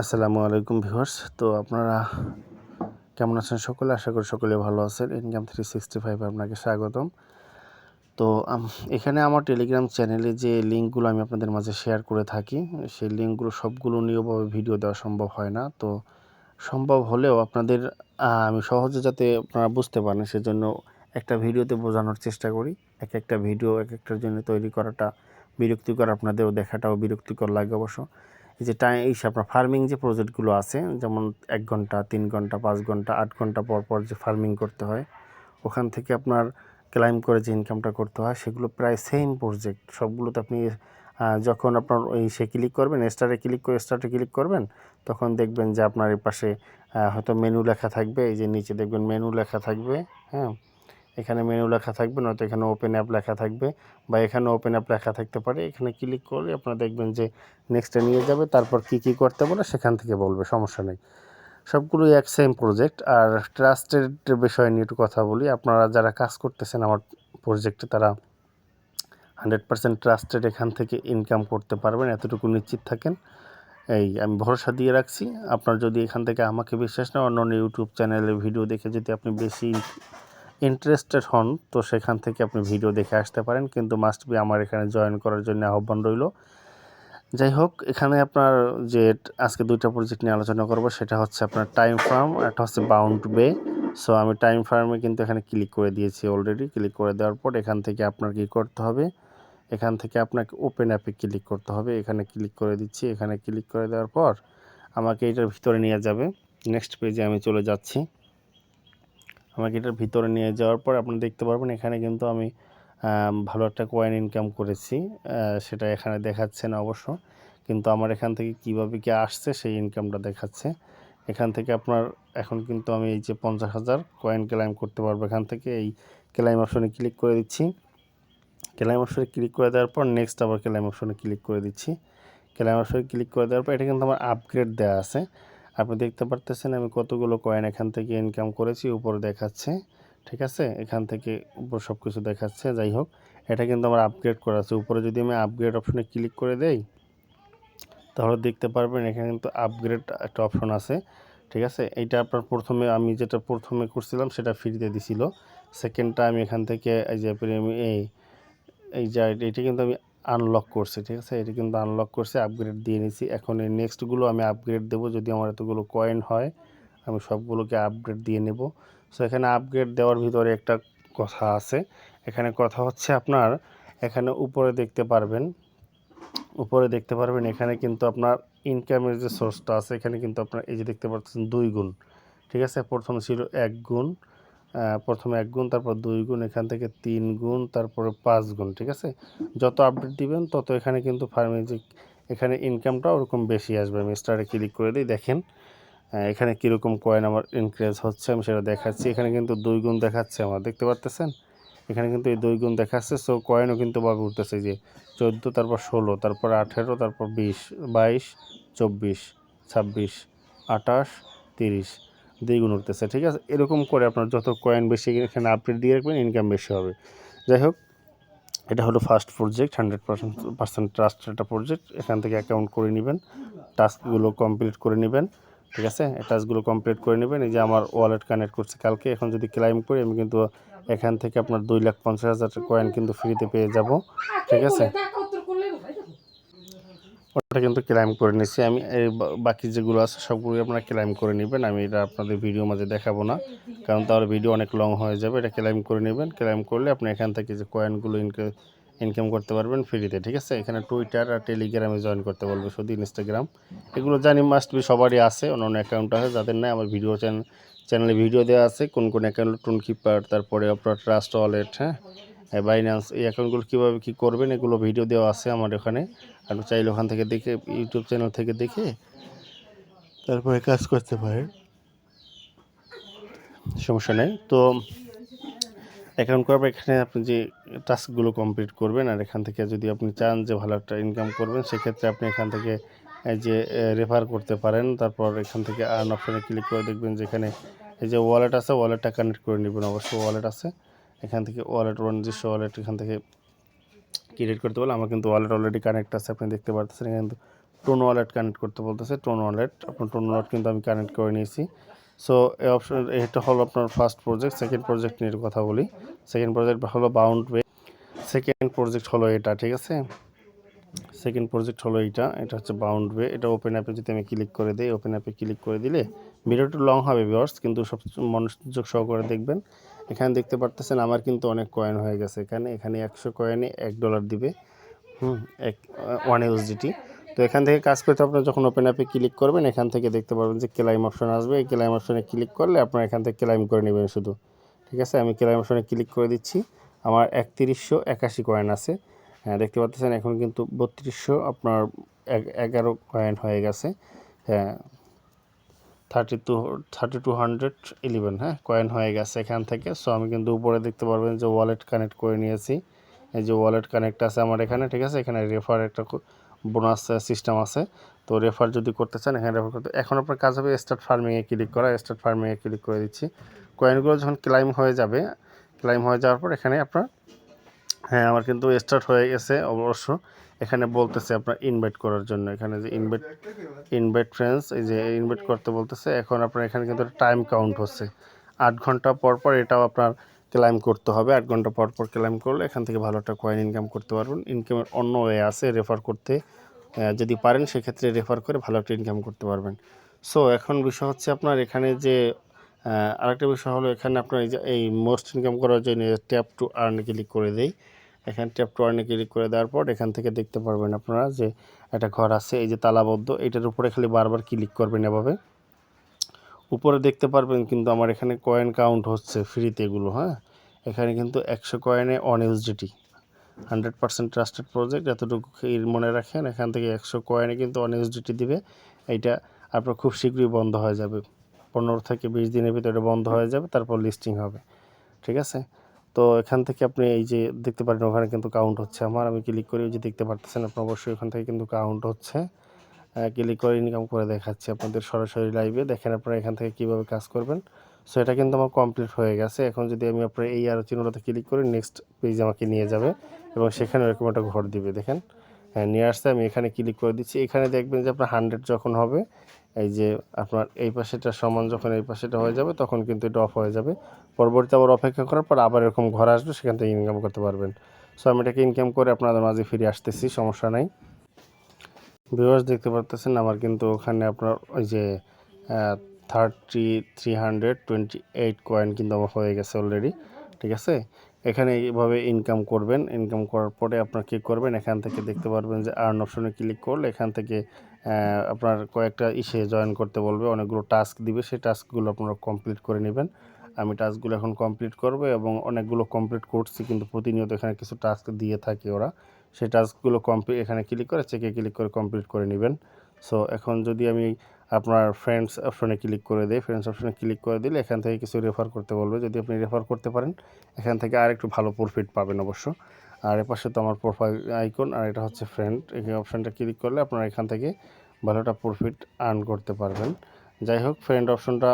আসসালামু আলাইকুম ভিউয়ার্স। তো আপনারা কেমন আছেন সকলে? আশা করি সকলে ভালো আছেন। ইনকাম থ্রি সিক্সটি ফাইভ আপনাকে স্বাগতম। তো এখানে আমার টেলিগ্রাম চ্যানেলে যে লিঙ্কগুলো আমি আপনাদের মাঝে শেয়ার করে থাকি, সেই লিঙ্কগুলো সবগুলো নিয়েভাবে ভিডিও দেওয়া সম্ভব হয় না। তো, সম্ভব হলেও আপনাদের আমি সহজে যাতে আপনারা বুঝতে পারেন, সেজন্য একটা ভিডিওতে বোঝানোর চেষ্টা করি। এক একটা ভিডিও এক একটার জন্য তৈরি করাটা বিরক্তিকর, আপনাদেরও দেখাটাও বিরক্তিকর লাগে অবশ্য। যে টাইম এই আপনার ফার্মিং যে প্রজেক্টগুলো আছে, যেমন এক ঘণ্টা, তিন ঘণ্টা, পাঁচ ঘণ্টা, আট ঘণ্টা পর পর যে ফার্মিং করতে হয়, ওখান থেকে আপনার ক্লাইম করে যে ইনকামটা করতে হয়, সেগুলো প্রায় সেম প্রজেক্ট সবগুলোতে আপনি যখন আপনার ওই সে ক্লিক করবেন স্টারে ক্লিক করে স্টার্টে ক্লিক করবেন, তখন দেখবেন যে আপনার এই পাশে হয়তো মেনু লেখা থাকবে, এই যে নিচে দেখবেন মেনু লেখা থাকবে হ্যাঁ? এখানে মেনু লেখা থাকবে, নয়তো এখানে ওপেন অ্যাপ লেখা থাকবে বা এখানে ওপেন অ্যাপ লেখা থাকতে পারে। এখানে ক্লিক করলে আপনারা দেখবেন যে নেক্সটে নিয়ে যাবে, তারপর কি কি করতে বলে সেখান থেকে বলবে, সমস্যা নেই। সবগুলোই এক সেম প্রজেক্ট আর ট্রাস্টের বিষয় নিয়ে একটু কথা বলি, আপনারা যারা কাজ করতেছেন আমার প্রজেক্টে তারা হান্ড্রেড পার্সেন্ট ট্রাস্টেড এখান থেকে ইনকাম করতে পারবেন, এতটুকু নিশ্চিত থাকেন। এই, আমি ভরসা দিয়ে রাখছি। আপনার যদি এখান থেকে আমাকে বিশ্বাস না অন্য ইউটিউব চ্যানেলে ভিডিও দেখে যদি আপনি বেশি ইন্টারেস্টেড হন, তো সেখান থেকে আপনি ভিডিও দেখে আসতে পারেন। কিন্তু মাস্ট বি আমার এখানে জয়েন করার জন্য আহ্বান রইল। যাই হোক, এখানে আপনার যে আজকে দুইটা প্রজেক্ট নিয়ে আলোচনা করব, সেটা হচ্ছে আপনার টাইম ফার্ম একটা হচ্ছে বাউন্ড বে সো আমি টাইম ফার্মে কিন্তু এখানে ক্লিক করে দিয়েছি অলরেডি ক্লিক করে দেওয়ার পর এখান থেকে আপনার কি করতে হবে? এখান থেকে আপনাকে ওপেন অ্যাপে ক্লিক করতে হবে। এখানে ক্লিক করে দিচ্ছি। এখানে ক্লিক করে দেওয়ার পর আমাকে এটার ভিতরে নিয়ে যাবে। নেক্সট পেজে আমি চলে যাচ্ছি। আমাকে এটার ভিতরে নিয়ে যাওয়ার পর আপনি দেখতে পারবেন এখানে কিন্তু আমি ভালো একটা কয়েন ইনকাম করেছি। সেটা এখানে দেখাচ্ছে না অবশ্য। কিন্তু আমার এখান থেকে কীভাবে কি আসছে সেই ইনকামটা দেখাচ্ছে। এখান থেকে আপনার এখন কিন্তু আমি এই যে পঞ্চাশ হাজার কয়েন ক্লাইম করতে পারব এখান থেকে। এই ক্লাইম অপশনে ক্লিক করে দিচ্ছি। ক্লাইম অপশনে ক্লিক করে দেওয়ার পর নেক্সট আবার ক্লাইম অপশনে ক্লিক করে দিচ্ছি। ক্লাইম অপশনে ক্লিক করে দেওয়ার পর এটা কিন্তু আমার আপগ্রেড দেওয়া আছে। আপনি দেখতে পারতেছেন আমি কতগুলো কয়েন এখান থেকে ইনকাম করেছি, উপরে দেখাচ্ছে, ঠিক আছে? এখান থেকে উপর সব কিছু দেখাচ্ছে, যাই হোক, এটা কিন্তু আমার আপগ্রেড করা আছে। উপরে যদি আমি আপগ্রেড অপশনে ক্লিক করে দেই, তাহলে দেখতে পারবেন এখানে কিন্তু আপগ্রেড একটা অপশন আছে, ঠিক আছে? এইটা আপনার প্রথমে, আমি যেটা প্রথমে করছিলাম সেটা ফ্রিতে দিছিল। সেকেন্ডটা আমি এখান থেকে এই যে এই এই যে এটা কিন্তু আমি আনলক করছি, ঠিক আছে? এটা কিন্তু আনলক করছে আপগ্রেড দিয়ে নিছি। এখন এই নেক্সটগুলো আমি আপগ্রেড দেবো যদি আমার এতগুলো কয়েন হয়, আমি সবগুলোকে আপগ্রেড দিয়ে নেব। সো এখানে আপগ্রেড দেওয়ার ভিতরে একটা কথা আছে। এখানে কথা হচ্ছে আপনার, এখানে উপরে দেখতে পারবেন, উপরে দেখতে পারবেন এখানে কিন্তু আপনার ইনকামের যে সোর্সটা আছে, এখানে কিন্তু আপনার এই যে দেখতে পাচ্ছেন দুই গুণ, ঠিক আছে? প্রথমে ছিল এক গুণ প্রথমে এক গুণ, তারপর দুই গুণ, এখান থেকে তিন গুণ, তারপরে পাঁচ গুণ, ঠিক আছে? যত আপডেট দিবেন, তত এখানে কিন্তু ফার্মে যে এখানে ইনকামটা ওরকম বেশি আসবে। আমি স্টারে ক্লিক করে দিই, দেখেন। এখানে কীরকম কয়েন আমার ইনক্রিজ হচ্ছে, আমি সেটা দেখাচ্ছি। এখানে কিন্তু দুই গুণ দেখাচ্ছে আমার, দেখতে পারতেছেন? এখানে কিন্তু এই দুই গুণ দেখাচ্ছে সো কয়েনও কিন্তু ভাবে উঠতেছে যে চোদ্দ, তারপর ষোলো, তারপর আঠেরো, তারপর বিশ, বাইশ, চব্বিশ, ছাব্বিশ, আঠাশ, তিরিশ। দ্বিগুণ উঠতেছে, ঠিক আছে? এরকম করে আপনার যত কয়েন বেশি এখানে আপডেট দিয়ে রাখবেন ইনকাম বেশি হবে। যাই হোক, এটা হলো first project hundred percent percent trust একটা প্রজেক্ট এখান থেকে অ্যাকাউন্ট করে নেবেন টাস্কগুলো কমপ্লিট করে নেবেন, ঠিক আছে? টাস্কগুলো কমপ্লিট করে নেবেন। এই যে আমার ওয়ালেট কানেক্ট করছে কালকে, এখন যদি ক্লাইম করি, আমি কিন্তু এখান থেকে আপনার দুই লাখ পঞ্চাশ হাজার কয়েন কিন্তু ফ্রিতে পেয়ে যাব, ঠিক আছে? ওটা কিন্তু ক্লাইম করে নিচ্ছি আমি এই বাকি যেগুলো আছে সবগুলো আপনারা ক্লাইম করে নেবেন। আমি এটা আপনাদের ভিডিও মাঝে দেখাবো না। কারণ তাহলে ভিডিও অনেক লং হয়ে যাবে। এটা ক্লাইম করে নেবেন। ক্লাইম করলে আপনি এখান থেকে যে কয়েনগুলো ইনকাম করতে পারবেন ফ্রিতে ঠিক আছে? এখানে টুইটার আর টেলিগ্রামে জয়েন করতে বলবে শুধু ইনস্টাগ্রাম এগুলো জানি মাস্ট বি সবারই আছে। অন্য অন্য অ্যাকাউন্ট আছে, যাদের নাই। আমার ভিডিও চ্যানেল চ্যানেলে ভিডিও দেওয়া আছে। কোন কোন অ্যাকাউন্ট টোন কিপার তারপরে আপনার ট্রাস্ট ওয়ালেট হ্যাঁ? বাইন্যান্স এই অ্যাকাউন্টগুলো কীভাবে কী করবেন, এগুলো ভিডিও দেওয়া আছে আমার ওখানে আপনি চাইলে ওখান থেকে দেখে ইউটিউব চ্যানেল থেকে দেখে তারপরে কাজ করতে পারেন। সমস্যা নেই। তো অ্যাকাউন্ট করার পর এখানে আপনি যে টাস্কগুলো কমপ্লিট করবেন, আর এখান থেকে যদি আপনি চান যে ভালো একটা ইনকাম করবেন, সেক্ষেত্রে আপনি এখান থেকে যে রেফার করতে পারেন। তারপর এখান থেকে আর্ন অপশানে ক্লিক করে দেখবেন যেখানে, এই যে ওয়ালেট আছে ওয়ালেটটা কানেক্ট করে নেবেন। অবশ্যই ওয়ালেট আছে। এখান থেকে ওয়ালেট নিজস্ব ওয়ালেট এখান থেকে ক্রিয়েট করতে বলে। আমার কিন্তু ওয়ালেট অলরেডি কানেক্ট আছে, আপনি দেখতে পারতেছেন। এখানে কিন্তু টোন ওয়ালেট কানেক্ট করতে বলতেছে। টোন ওয়ালেট আপনার টোন ওয়ালেট কিন্তু আমি কানেক্ট করে নিয়েছি। সো এই অপশন এটা হলো আপনার ফার্স্ট প্রজেক্ট সেকেন্ড প্রজেক্ট নিয়ে কথা বলি। সেকেন্ড প্রজেক্ট হলো বাউন্ড ওয়ে সেকেন্ড প্রজেক্ট হলো এটা, ঠিক আছে? সেকেন্ড প্রজেক্ট হলো এইটা, এটা হচ্ছে বাউন্ড ওয়ে এটা ওপেন অ্যাপে যদি আমি ক্লিক করে দিই ওপেন অ্যাপে ক্লিক করে দিলে ভিডিওটা লং হবে ভিউয়ার্স কিন্তু সব মনোযোগ সহকারে দেখবেন। এখানে দেখতে পারতেছেন আমার কিন্তু অনেক কয়েন হয়ে গেছে। এখানে এখানে একশো কয়েনে এক ডলার দিবে। হুম, এক ওয়ান ইউএসডিটি তো এখান থেকে কাজ করতে আপনার যখন ওপেন অ্যাপে ক্লিক করবেন, এখান থেকে দেখতে পারবেন যে ক্লাইম অপশন আসবে। এই ক্লাইম অপশনে ক্লিক করলে আপনার এখান থেকে ক্লাইম করে নেবেন শুধু। ঠিক আছে? আমি ক্লাইম অপশনে ক্লিক করে দিচ্ছি। আমার একত্রিশশো একাশি কয়েন আছে। হ্যাঁ দেখতে পাচ্ছেন এখন কিন্তু বত্রিশশো আপনার এগারো কয়েন হয়ে গেছে। হ্যাঁ thirty two thirty two hundred eleven হ্যাঁ? কয়েন হয়ে গেছে এখান থেকে। সো আমি কিন্তু উপরে দেখতে পারবেন যে ওয়ালেট কানেক্ট করে নিয়েছি। এই যে ওয়ালেট কানেক্ট আছে আমার এখানে, ঠিক আছে? এখানে রেফার একটা বোনাস সিস্টেম আছে। তো রেফার যদি করতে চান, এখানে রেফার করতে এখন আপনার কাজ হবে স্টার্ট ফার্মিংয়ে ক্লিক করা। স্টার্ট ফার্মিংয়ে ক্লিক করে দিচ্ছি। কয়েনগুলো যখন ক্লাইম হয়ে যাবে ক্লাইম হয়ে যাওয়ার পর এখানে আপনার হ্যাঁ আমার কিন্তু স্টার্ট হয়ে গেছে অবশ্য। এখানে বলতেছে আপনার ইনভাইট করার জন্য। এখানে যে ইনভাইট ইনভাইট ফ্রেন্ডস এই যে ইনভাইট করতে বলতেছে, এখন আপনার এখানে কিন্তু টাইম কাউন্ট হচ্ছে। আট ঘণ্টা পর পর এটাও আপনার ক্লাইম করতে হবে। আট ঘণ্টা পর পর ক্লাইম করলে এখান থেকে ভালো একটা কয়েন ইনকাম করতে পারবেন। ইনকামের অন্য ওয়ে আছে রেফার করতে। যদি পারেন সেক্ষেত্রে রেফার করে ভালো একটা ইনকাম করতে পারবেন। সো এখন বিষয় হচ্ছে আপনার এখানে যে আরেকটা বিষয় হলো এখানে আপনার এই মোস্ট ইনকাম করার জন্য ট্যাপ টু আর্ন ক্লিক করে দেই। এখানে ট্যাপ টু আর্নে ক্লিক করে দেওয়ার পর এখান থেকে দেখতে পারবেন আপনারা যে একটা ঘর আছে, এই যে তালাবদ্ধ, এটার উপরে খালি বারবার ক্লিক করবেন এভাবে। উপরে দেখতে পারবেন কিন্তু আমার এখানে কয়েন কাউন্ট হচ্ছে ফ্রিতে এগুলো হ্যাঁ? এখানে কিন্তু একশো কয়েনে on USDT hundred percent trusted project এতটুকু মনে রাখেন? এখান থেকে একশো কয়েনে কিন্তু অন ইউজডিটি দিবে। এইটা আপনার খুব শীঘ্রই বন্ধ হয়ে যাবে। পনেরো থেকে বিশ দিনের ভিতরে বন্ধ হয়ে যাবে, তারপর লিস্টিং হবে। ঠিক আছে? তো এখান থেকে আপনি এই যে দেখতে পারেন, ওখানে কিন্তু কাউন্ট হচ্ছে আমার। আমি ক্লিক করি যে দেখতে পারতেছেন আপনি অবশ্যই ওখান থেকে কিন্তু কাউন্ট হচ্ছে। ক্লিক করে ইনকাম করে দেখাচ্ছি আপনাদের সরাসরি লাইভে দেখেন আপনারা এখান থেকে কীভাবে কাজ করবেন। সো এটা কিন্তু আমার কমপ্লিট হয়ে গেছে। এখন যদি আমি আপনার এই আর চিহ্নটাতে ক্লিক করি নেক্সট পেজ আমাকে নিয়ে যাবে এবং সেখানে এরকম একটা ঘর দিবে, দেখেন। হ্যাঁ নিয়ে আসতে আমি এখানে ক্লিক করে দিচ্ছি। এখানে দেখবেন যে আপনার হান্ড্রেড যখন হবে এই যে আপনার এই পাশেটা সমান যখন এই পাশেটা হয়ে যাবে, তখন কিন্তু এটা অফ হয়ে যাবে। পরবর্তীতে আবার অপেক্ষা করার পর আবার এরকম ঘর আসবে, সেখান থেকে ইনকাম করতে পারবেন। সো আমি এটাকে ইনকাম করে আপনাদের মাঝে ফিরে আসতেছি, সমস্যা নাই। ভিউয়ার্স দেখতে পারতেছেন, আমার কিন্তু ওখানে আপনার ওই যে thirty three hundred twenty eight coin কিন্তু আমার হয়ে গেছে অলরেডি ঠিক আছে? এখানে এইভাবে ইনকাম করবেন ইনকাম করার পরে আপনার কী করবেন? এখান থেকে দেখতে পারবেন যে আর্ন অপশনে ক্লিক করলে এখান থেকে আপনার কয়েকটা ইসে জয়েন করতে বলবে, অনেকগুলো টাস্ক দিবে, সেই টাস্কগুলো আপনারা কমপ্লিট করে নেবেন। আমি টাস্কগুলো এখন কমপ্লিট করব এবং অনেকগুলো কমপ্লিট করছি কিন্তু প্রতিনিয়ত এখানে কিছু টাস্ক দিয়ে থাকে ওরা। সেই টাস্কগুলো কমপ্লিট এখানে ক্লিক করে চেকে ক্লিক করে কমপ্লিট করে নেবেন। সো এখন যদি আমি আপনার ফ্রেন্ডস অপশনে ক্লিক করে দিই ফ্রেন্ডস অপশনে ক্লিক করে দিলে এখান থেকে কিছু রেফার করতে বলবে। যদি আপনি রেফার করতে পারেন, এখান থেকে আর একটু ভালো প্রফিট পাবেন অবশ্য। আর এপাশে তো আমার প্রোফাইল আইকন আর এটা হচ্ছে ফ্রেন্ড এই অপশানটা ক্লিক করলে আপনারা এখান থেকে ভালোটা প্রফিট আর্ন করতে পারবেন। যাই হোক ফ্রেন্ড অপশনটা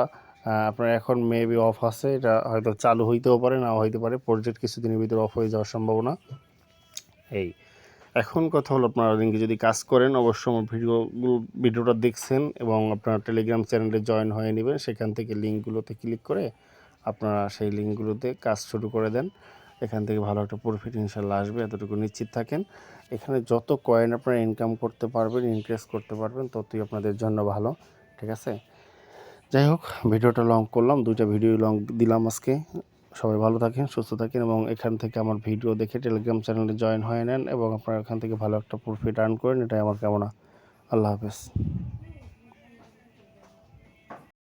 আপনার এখন মেবি অফ আছে। এটা হয়তো চালু হইতেও পারে, নাও হইতে পারে। প্রজেক্ট কিছুদিনের ভিতরে অফ হয়ে যাওয়ার সম্ভাবনা। এই এখন কথা হলো আপনারা লিঙ্কে যদি কাজ করেন, অবশ্যই আমার ভিডিওগুলো, ভিডিওটা দেখছেন এবং আপনার টেলিগ্রাম চ্যানেলে জয়েন হয়ে নেবেন, সেখান থেকে লিঙ্কগুলোতে ক্লিক করে আপনারা সেই লিঙ্কগুলোতে কাজ শুরু করে দেন। এখান থেকে ভালো একটা প্রফিট ইনশাল্লাহ আসবে, এতটুকু নিশ্চিত থাকেন। এখানে যত কয়েন আপনারা ইনকাম করতে পারবেন ইনক্রিজ করতে পারবেন, ততই আপনাদের জন্য ভালো, ঠিক আছে? যাই হোক, ভিডিওটা লং করলাম, দুইটা ভিডিও লং দিলাম আজকে। সবাই ভালো থাকেন, সুস্থ থাকেন এবং এখান থেকে আমার ভিডিও দেখে টেলিগ্রাম চ্যানেলে জয়েন হয়ে নেন এবং আপনারা এখান থেকে ভালো একটা প্রফিট আর্ন করেন। এটাই আমার কামনা। আল্লাহ হাফেজ।